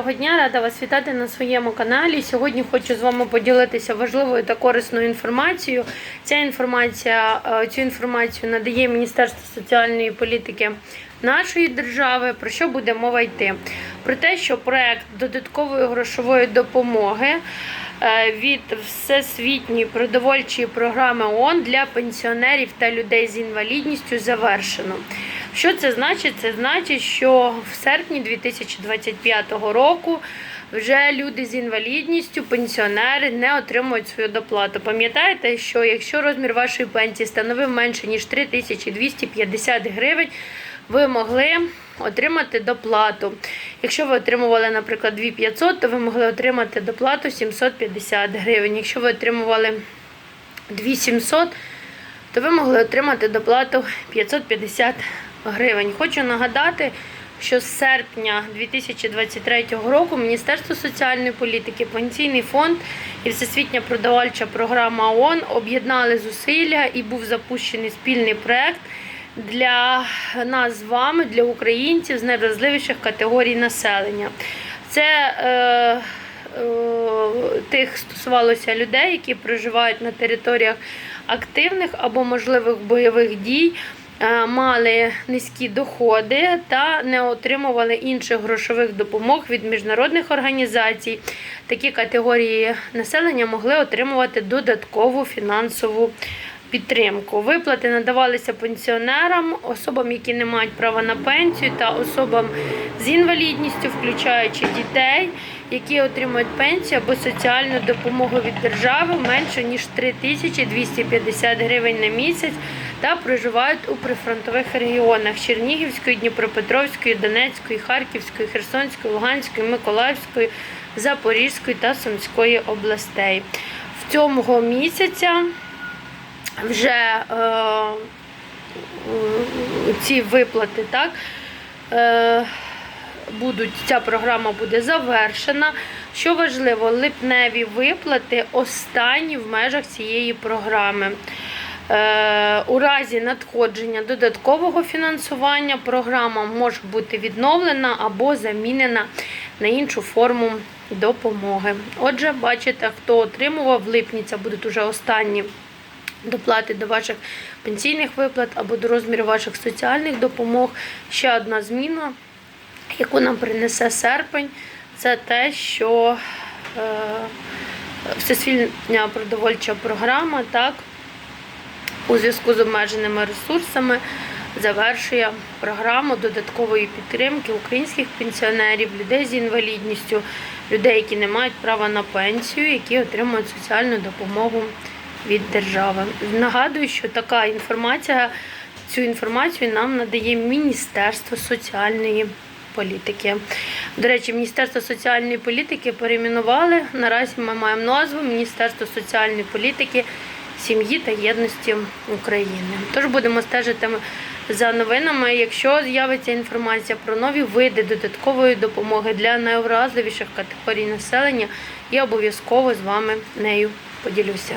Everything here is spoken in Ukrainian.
Доброго дня, рада вас вітати на своєму каналі. Сьогодні хочу з вами поділитися важливою та корисною інформацією. Ця інформація, е, цю інформацію надає Міністерство соціальної політики нашої держави. Про що буде мова йти? Про те, що проект додаткової грошової допомоги е, від Всесвітньої продовольчої програми ООН для пенсіонерів та людей з інвалідністю завершено. Що це значить? Це значить, що в серпні 2025 року вже люди з інвалідністю, пенсіонери не отримують свою доплату. Пам'ятаєте, що якщо розмір вашої пенсії становив менше ніж 3250 гривень, ви могли отримати доплату. Якщо ви отримували, наприклад, 2500, то ви могли отримати доплату 750 гривень. Якщо ви отримували 2700, то ви могли отримати доплату 550 гривень. Хочу нагадати, що з серпня 2023 року Міністерство соціальної політики, Пенсійний фонд і Всесвітня продавальча програма ООН об'єднали зусилля і був запущений спільний проект для нас з вами, для українців з найвразливіших категорій населення. Це е, е, тих стосувалося людей, які проживають на територіях активних або можливих бойових дій, мали низькі доходи та не отримували інших грошових допомог від міжнародних організацій. Такі категорії населення могли отримувати додаткову фінансову підтримку. Виплати надавалися пенсіонерам, особам, які не мають права на пенсію, та особам з інвалідністю, включаючи дітей, які отримують пенсію або соціальну допомогу від держави менше ніж 3250 гривень на місяць та проживають у прифронтових регіонах Чернігівської, Дніпропетровської, Донецької, Харківської, Херсонської, Луганської, Миколаївської, Запорізької та Сумської областей. В цьому місяця вже е, ці виплати, так, е, будуть, ця програма буде завершена. Що важливо, липневі виплати останні в межах цієї програми. Е, У разі надходження додаткового фінансування програма може бути відновлена або замінена на іншу форму допомоги. Отже, бачите, хто отримував в липні, це будуть уже останні доплати до ваших пенсійних виплат або до розміру ваших соціальних допомог. Ще одна зміна, яку нам принесе серпень, це те, що е, Всесвітня продовольча програма так, у зв'язку з обмеженими ресурсами завершує програму додаткової підтримки українських пенсіонерів, людей з інвалідністю, людей, які не мають права на пенсію, які отримують соціальну допомогу від держави. Нагадую, що така інформація, цю інформацію нам надає Міністерство соціальної політики. До речі, Міністерство соціальної політики перейменували. Наразі ми маємо назву Міністерство соціальної політики, сім'ї та єдності України. Тож будемо стежити за новинами. Якщо з'явиться інформація про нові види додаткової допомоги для найвразливіших категорій населення, я обов'язково з вами нею поділюся.